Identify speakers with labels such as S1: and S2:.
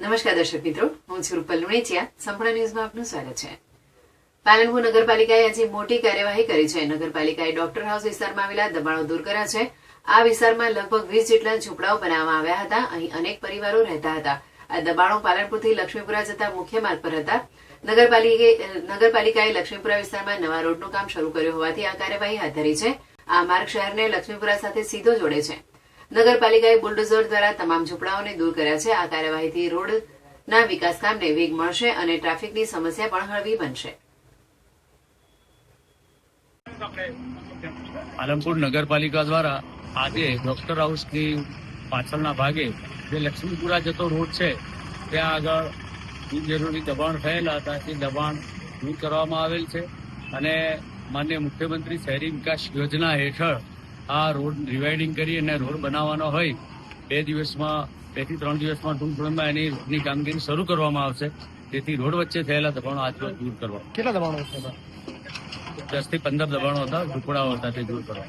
S1: નમસ્કાર દર્શક મિત્રો, હું છું રૂપલ લુણેચિયા સંપૂર્ણ ન્યૂઝમાં આપનું સ્વાગત છે. પાલનપુર નગરપાલિકાએ આજે મોટી કાર્યવાહી કરી છે. નગરપાલિકાએ ડોક્ટર હાઉસ વિસ્તારમાં આવેલા દબાણો દૂર કર્યા છે. આ વિસ્તારમાં લગભગ વીસ જેટલા ઝૂંપડાઓ બનાવવામાં આવ્યા હતા. અહીં અનેક પરિવારો રહેતા હતા. આ દબાણો પાલનપુરથી લક્ષ્મીપુરા જતા મુખ્ય માર્ગ પર હતા. નગરપાલિકે, નગરપાલિકાએ લક્ષ્મીપુરા વિસ્તારમાં નવા રોડનું કામ શરૂ કર્યું હોવાથી આ કાર્યવાહી હાથ ધરી છે. આ માર્ગ શહેરને લક્ષ્મીપુરા સાથે સીધો જોડે છે. નગરપાલિકાએ બુલડોઝર દ્વારા તમામ ઝૂંપડાઓને દૂર કર્યા છે. આ કાર્યવાહીથી રોડના વિકાસ કામને વેગ મળશે અને ટ્રાફિકની સમસ્યા પણ હળવી બનશે.
S2: આલમપુર નગરપાલિકા દ્વારા આજે ડોક્ટર હાઉસની પાછળના ભાગે જે લક્ષ્મીપુરા જતો રોડ છે, ત્યાં આગળ બિનજરૂરી દબાણ થયેલા હતા તે દબાણ દૂર કરવામાં આવેલ છે અને માન્ય મુખ્યમંત્રી શહેરી વિકાસ યોજના હેઠળ આ રોડ રિવાઇડિંગ કરી અને રોડ બનાવવાનો હોય બે દિવસમાં બેથી ત્રણ દિવસમાં ટૂંક સમયમાં એની રોડની કામગીરી શરૂ કરવામાં આવશે. તેથી રોડ વચ્ચે થયેલા દબાણો આજરોજ દૂર કરવા.
S3: કેટલા દબાણો
S2: દસથી પંદર દબાણો હતા ઝૂંપડાઓ હતા તે દૂર કરવા.